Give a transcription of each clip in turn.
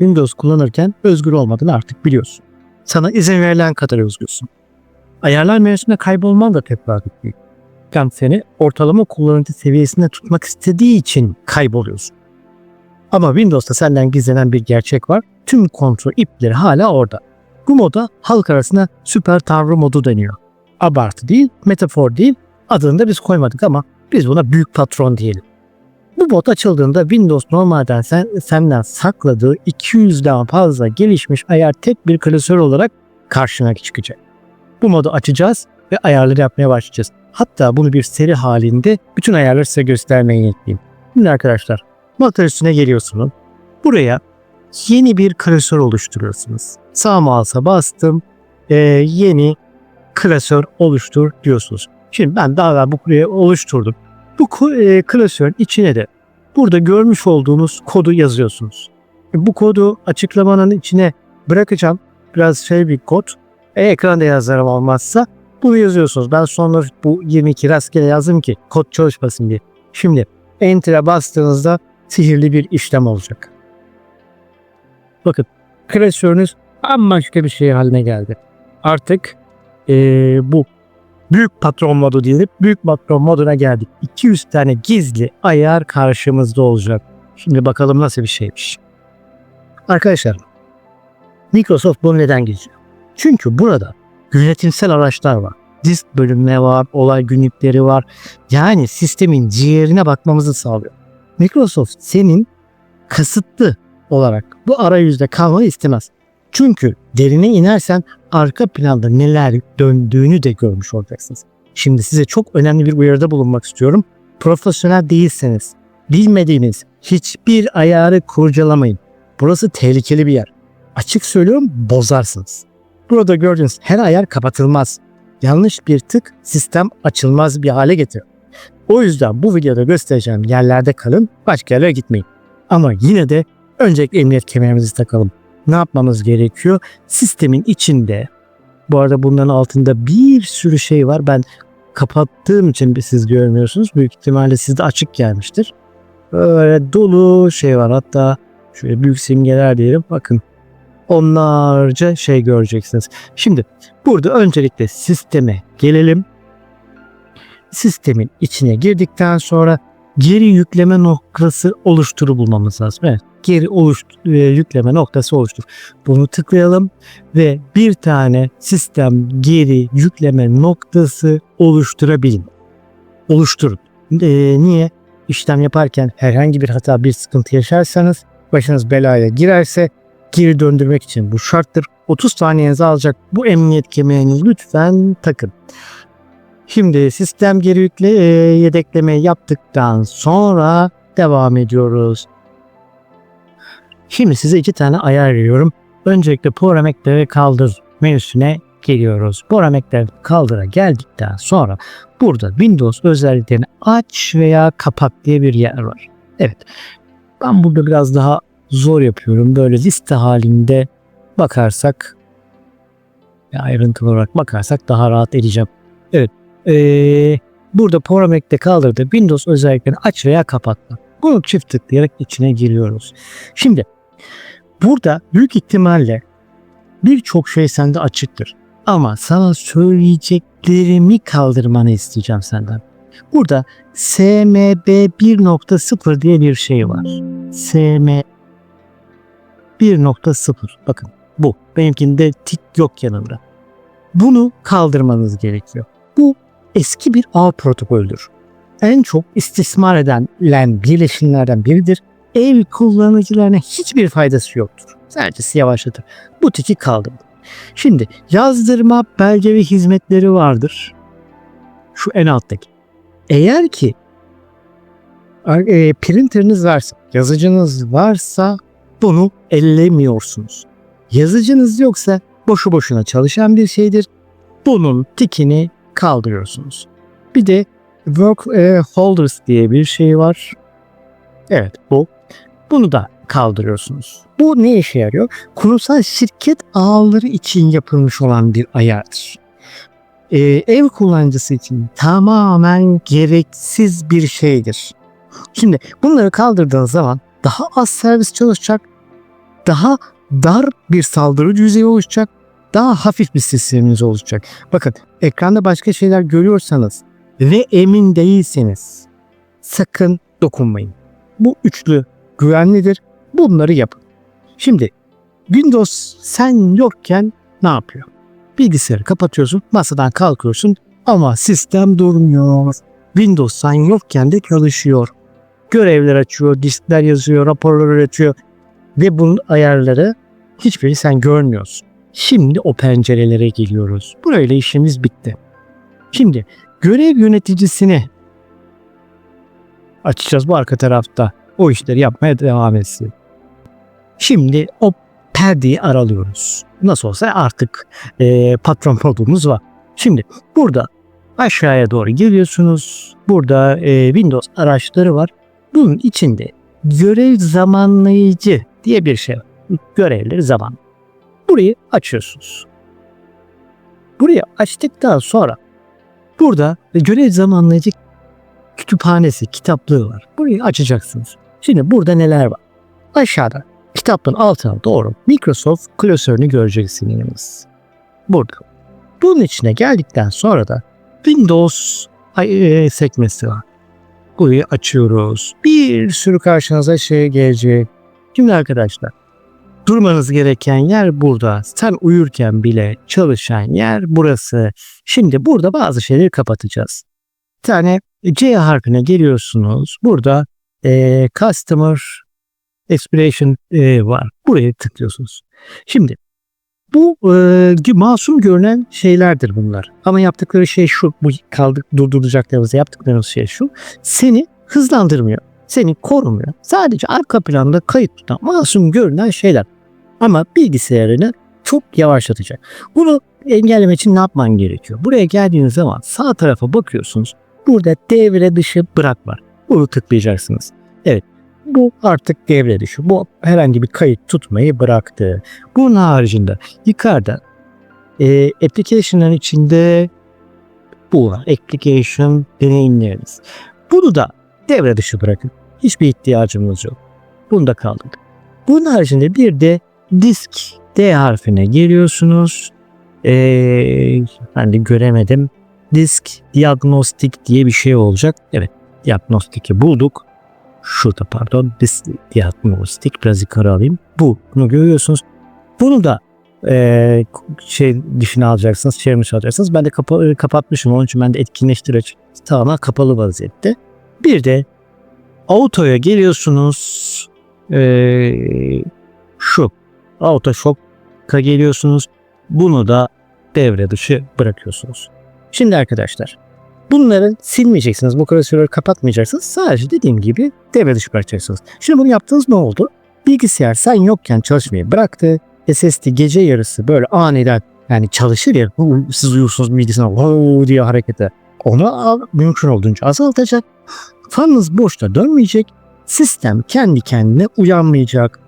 Windows kullanırken özgür olmadığını artık biliyorsun. Sana izin verilen kadar özgürsün. Ayarlar menüsünde kaybolman da teferruat değil. Yani seni ortalama kullanıcı seviyesinde tutmak istediği için kayboluyorsun. Ama Windows'ta senden gizlenen bir gerçek var. Tüm kontrol ipleri hala orada. Bu moda halk arasında süper tanrı modu deniyor. Abartı değil, metafor değil, adını da biz koymadık ama biz buna büyük patron diyelim. Bu mod açıldığında Windows normalden sen, senden sakladığı 200'den fazla gelişmiş ayar tek bir klasör olarak karşına çıkacak. Bu modu açacağız ve ayarları yapmaya başlayacağız. Hatta bunu bir seri halinde bütün ayarları size göstermeye niyetliyim. Şimdi arkadaşlar motor üstüne geliyorsunuz. Buraya yeni bir klasör oluşturuyorsunuz. Sağ mouse'a bastım. Ee, yeni klasör oluştur diyorsunuz. Şimdi ben daha evvel bu buraya oluşturdum. Bu e, klasörün içine de burada görmüş olduğunuz kodu yazıyorsunuz. Bu kodu açıklamanın içine bırakacağım. Biraz şey bir kod. E, ekranda yazarım olmazsa bunu yazıyorsunuz. Ben sonra bu 22 rastgele yazdım ki kod çalışmasın diye. Şimdi Enter'a bastığınızda sihirli bir işlem olacak. Bakın klasörünüz bambaşka bir şey haline geldi. Artık eee, bu büyük patron modu değil, büyük patron moduna geldik. 200 tane gizli ayar karşımızda olacak. Şimdi bakalım nasıl bir şeymiş. Arkadaşlar, Microsoft bunu neden geziyor? Çünkü burada yönetimsel araçlar var. Disk bölümleri var, olay günlükleri var. Yani sistemin ciğerine bakmamızı sağlıyor. Microsoft senin kasıtlı olarak bu arayüzde kalmayı istemez. Çünkü derine inersen arka planda neler döndüğünü de görmüş olacaksınız. Şimdi size çok önemli bir uyarıda bulunmak istiyorum. Profesyonel değilseniz, bilmediğiniz hiçbir ayarı kurcalamayın. Burası tehlikeli bir yer. Açık söylüyorum bozarsınız. Burada gördüğünüz her ayar kapatılmaz. Yanlış bir tık sistem açılmaz bir hale getirir. O yüzden bu videoda göstereceğim yerlerde kalın, başka yerlere gitmeyin. Ama yine de öncelikle emniyet kemerimizi takalım. Ne yapmamız gerekiyor? Sistemin içinde, bu arada bunların altında bir sürü şey var. Ben kapattığım için siz görmüyorsunuz. Büyük ihtimalle sizde açık gelmiştir. Böyle dolu şey var. Hatta şöyle büyük simgeler diyelim. Bakın onlarca şey göreceksiniz. Şimdi burada öncelikle sisteme gelelim. Sistemin içine girdikten sonra geri yükleme noktası oluşturu bulmamız lazım. Evet, geri oluş, e, yükleme noktası oluştur. Bunu tıklayalım ve bir tane sistem geri yükleme noktası oluşturabilin. Oluşturun. E, niye? İşlem yaparken herhangi bir hata, bir sıkıntı yaşarsanız başınız belaya girerse geri döndürmek için bu şarttır. 30 saniyenizi alacak bu emniyet kemerini lütfen takın. Şimdi sistem geri yükle e, yedeklemeyi yaptıktan sonra devam ediyoruz. Şimdi size iki tane ayar veriyorum. Öncelikle parametreleri kaldır menüsüne geliyoruz. Parametreleri kaldıra geldikten sonra burada Windows özelliklerini aç veya kapat diye bir yer var. Evet. Ben burada biraz daha zor yapıyorum. Böyle liste halinde bakarsak ve ayrıntılı olarak bakarsak daha rahat edeceğim. Evet. Ee, burada parametre kaldırdı. Windows özelliklerini aç veya kapatma. Bunu çift tıklayarak içine giriyoruz. Şimdi burada büyük ihtimalle birçok şey sende açıktır. Ama sana söyleyeceklerimi kaldırmanı isteyeceğim senden. Burada SMB 1.0 diye bir şey var. SM 1.0 bakın bu. Benimkinde tik yok yanında. Bunu kaldırmanız gerekiyor. Bu eski bir ağ protokolüdür. En çok istismar edilen birleşimlerden biridir. Ev kullanıcılarına hiçbir faydası yoktur. Sadece yavaşlatır. Bu tiki kaldırın. Şimdi yazdırma belge ve hizmetleri vardır. Şu en alttaki. Eğer ki e, printeriniz varsa, yazıcınız varsa bunu ellemiyorsunuz. Yazıcınız yoksa boşu boşuna çalışan bir şeydir. Bunun tikini kaldırıyorsunuz. Bir de work e, holders diye bir şey var. Evet bu. Bunu da kaldırıyorsunuz. Bu ne işe yarıyor? Kurumsal şirket ağları için yapılmış olan bir ayardır. Ee, ev kullanıcısı için tamamen gereksiz bir şeydir. Şimdi bunları kaldırdığınız zaman daha az servis çalışacak daha dar bir saldırı yüzeyi oluşacak. Daha hafif bir sisteminiz olacak. Bakın ekranda başka şeyler görüyorsanız ve emin değilseniz sakın dokunmayın. Bu üçlü güvenlidir. Bunları yapın. Şimdi Windows sen yokken ne yapıyor? Bilgisayarı kapatıyorsun, masadan kalkıyorsun ama sistem durmuyor. Windows sen yokken de çalışıyor. Görevler açıyor, diskler yazıyor, raporlar üretiyor ve bunun ayarları hiçbiri sen görmüyorsun. Şimdi o pencerelere geliyoruz. Burayla işimiz bitti. Şimdi görev yöneticisini açacağız bu arka tarafta. O işleri yapmaya devam etsin. Şimdi o perdeyi aralıyoruz. Nasıl olsa artık e, patron modumuz var. Şimdi burada aşağıya doğru geliyorsunuz. Burada e, Windows araçları var. Bunun içinde görev zamanlayıcı diye bir şey var. Görevleri zaman. Burayı açıyorsunuz. Burayı açtıktan sonra burada görev zamanlayıcı kütüphanesi, kitaplığı var. Burayı açacaksınız. Şimdi burada neler var? Aşağıda kitabın altına doğru Microsoft klasörünü göreceksiniz. Burada. Bunun içine geldikten sonra da Windows e, sekmesi var. Burayı açıyoruz. Bir sürü karşınıza şey gelecek. Şimdi arkadaşlar durmanız gereken yer burada. Sen uyurken bile çalışan yer burası. Şimdi burada bazı şeyleri kapatacağız. Bir tane C harfine geliyorsunuz. Burada e, Customer Expiration e, var. Buraya tıklıyorsunuz. Şimdi bu e, masum görünen şeylerdir bunlar. Ama yaptıkları şey şu. Bu kaldık durduracaklarımızda yaptıklarımız şey şu. Seni hızlandırmıyor. Seni korumuyor. Sadece arka planda kayıt tutan masum görünen şeyler. Ama bilgisayarını çok yavaşlatacak. Bunu engellemek için ne yapman gerekiyor? Buraya geldiğiniz zaman sağ tarafa bakıyorsunuz. Burada devre dışı bırak var. Bunu tıklayacaksınız. Evet. Bu artık devre dışı. Bu herhangi bir kayıt tutmayı bıraktı. Bunun haricinde yukarıda e, application'ların içinde bu var. Application deneyimleriniz. Bunu da devre dışı bırakın. Hiçbir ihtiyacımız yok. Bunda kaldık. Bunun haricinde bir de disk D harfine geliyorsunuz. Ee, ben de göremedim. Disk diagnostik diye bir şey olacak. Evet diagnostiki bulduk. Şurada pardon disk diagnostik biraz yukarı alayım. Bu bunu görüyorsunuz. Bunu da e, şey dışına alacaksınız, çevirmiş alacaksınız. Ben de kapa- kapatmışım. Onun için ben de etkinleştirici tamamen kapalı vaziyette. Bir de autoya geliyorsunuz. E, şu auto shock'a geliyorsunuz. Bunu da devre dışı bırakıyorsunuz. Şimdi arkadaşlar bunları silmeyeceksiniz. Bu klasörleri kapatmayacaksınız. Sadece dediğim gibi devre dışı bırakacaksınız. Şimdi bunu yaptığınız ne oldu? Bilgisayar sen yokken çalışmayı bıraktı. SSD gece yarısı böyle aniden yani çalışır ya "Hu, siz uyursunuz bilgisayar diye harekete. Onu al, mümkün olduğunca azaltacak. Fanınız boşta dönmeyecek. Sistem kendi kendine uyanmayacak.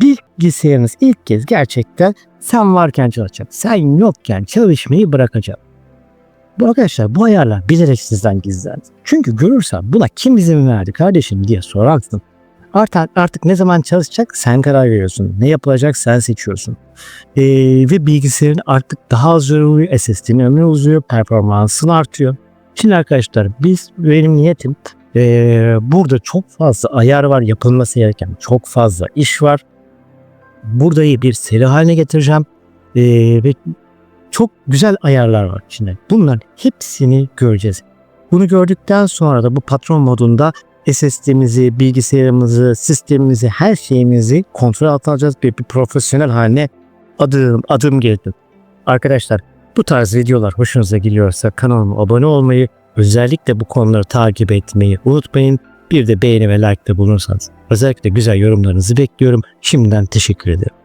Bilgisayarınız ilk kez gerçekten sen varken çalışacak. Sen yokken çalışmayı bırakacak. Bu arkadaşlar bu ayarlar bilerek sizden gizlendi. Çünkü görürsen buna kim izin verdi kardeşim diye sorarsın. Artık, artık ne zaman çalışacak sen karar veriyorsun. Ne yapılacak sen seçiyorsun. Ee, ve bilgisayarın artık daha az yoruluyor. SSD'nin ömrü uzuyor. Performansın artıyor. Şimdi arkadaşlar biz benim niyetim ee, burada çok fazla ayar var. Yapılması gereken çok fazla iş var. Burayı bir seri haline getireceğim. Ee, ve çok güzel ayarlar var içinde. Bunların hepsini göreceğiz. Bunu gördükten sonra da bu patron modunda SSD'mizi, bilgisayarımızı, sistemimizi, her şeyimizi kontrol altına alacağız. Bir, bir profesyonel haline adım adım geldim. Arkadaşlar bu tarz videolar hoşunuza gidiyorsa kanalıma abone olmayı, özellikle bu konuları takip etmeyi unutmayın. Bir de beğeni ve like de bulunursanız özellikle güzel yorumlarınızı bekliyorum. Şimdiden teşekkür ederim.